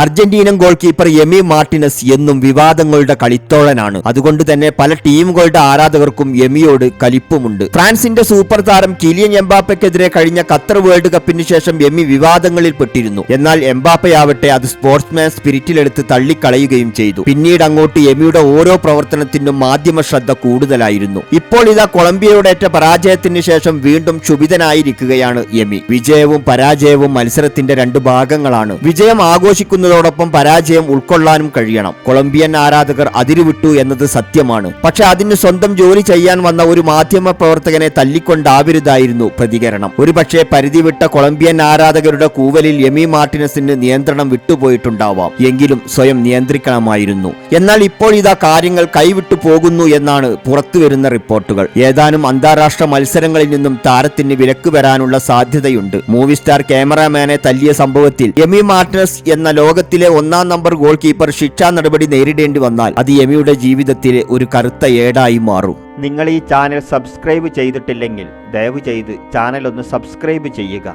അർജന്റീനൻ goalkeeper Emi Martinez എന്നും വിവാദങ്ങളുടെ കളിത്തോളനാണ്. അതുകൊണ്ട് തന്നെ പല ടീമുകളുടെ ആരാധകർക്കും എമിയോട് കലിപ്പുമുണ്ട്. ഫ്രാൻസിന്റെ സൂപ്പർ താരം കിലിയൻ എംബാപ്പയ്ക്കെതിരെ കഴിഞ്ഞ ഖത്തർ വേൾഡ് കപ്പിന് ശേഷം എമി വിവാദങ്ങളിൽ പെട്ടിരുന്നു. എന്നാൽ എംബാപ്പയാവട്ടെ അത് സ്പോർട്സ്മാൻ സ്പിരിറ്റിലെടുത്ത് തള്ളിക്കളയുകയും ചെയ്തു. പിന്നീട് അങ്ങോട്ട് എമിയുടെ ഓരോ പ്രവർത്തനത്തിനും മാധ്യമ ശ്രദ്ധ കൂടുതലായിരുന്നു. ഇപ്പോൾ ഇതാ കൊളംബിയയോടേറ്റ പരാജയത്തിന് ശേഷം വീണ്ടും ക്ഷുഭിതനായിരിക്കുകയാണ് എമി. വിജയവും പരാജയവും മത്സരത്തിന്റെ രണ്ട് ഭാഗങ്ങളാണ്. വിജയം ആഘോഷിക്കുന്നതോടൊപ്പം പരാജയം ഉൾക്കൊള്ളാനും കഴിയണം. കൊളംബിയൻ ആരാധകർ അതിരുവിട്ടു എന്നത് സത്യമാണ്. പക്ഷെ അതിന് സ്വന്തം ജോലി ചെയ്യാൻ വന്ന ഒരു മാധ്യമ പ്രവർത്തകനെ തല്ലിക്കൊണ്ടാവരുതായിരുന്നു പ്രതികരണം. ഒരുപക്ഷെ പരിധി വിട്ട കൊളംബിയൻ ആരാധകരുടെ കൂവലിൽ എമി മാർട്ടിനസിന് നിയന്ത്രണം വിട്ടുപോയിട്ടുണ്ടാവാം. എങ്കിലും സ്വയം നിയന്ത്രിക്കണമായിരുന്നു. എന്നാൽ ഇപ്പോൾ ഇതാ കാര്യങ്ങൾ കൈവിട്ടു പോകുന്നു എന്നാണ് പുറത്തുവരുന്ന റിപ്പോർട്ടുകൾ. ഏതാനും അന്താരാഷ്ട്ര മത്സരങ്ങളിൽ നിന്നും താരത്തിന് വിലക്ക് വരാനുള്ള സാധ്യതയുണ്ട്. മൂവി സ്റ്റാർ ക്യാമറാമാനെ തല്ലിയ സംഭവത്തിൽ എമി മാർട്ടിനസ് എന്ന ലോകത്തിലെ ഒന്നാം നമ്പർ ഗോൾ കീപ്പർ ശിക്ഷാ നടപടി നേരിടേണ്ടി വന്നാൽ അത് എമിയുടെ ജീവിതത്തിലെ ഒരു കറുത്ത ഏടായി മാറും. നിങ്ങൾ ഈ ചാനൽ സബ്സ്ക്രൈബ് ചെയ്തിട്ടില്ലെങ്കിൽ ദയവ് ചെയ്ത് ചാനൽ ഒന്ന് സബ്സ്ക്രൈബ് ചെയ്യുക.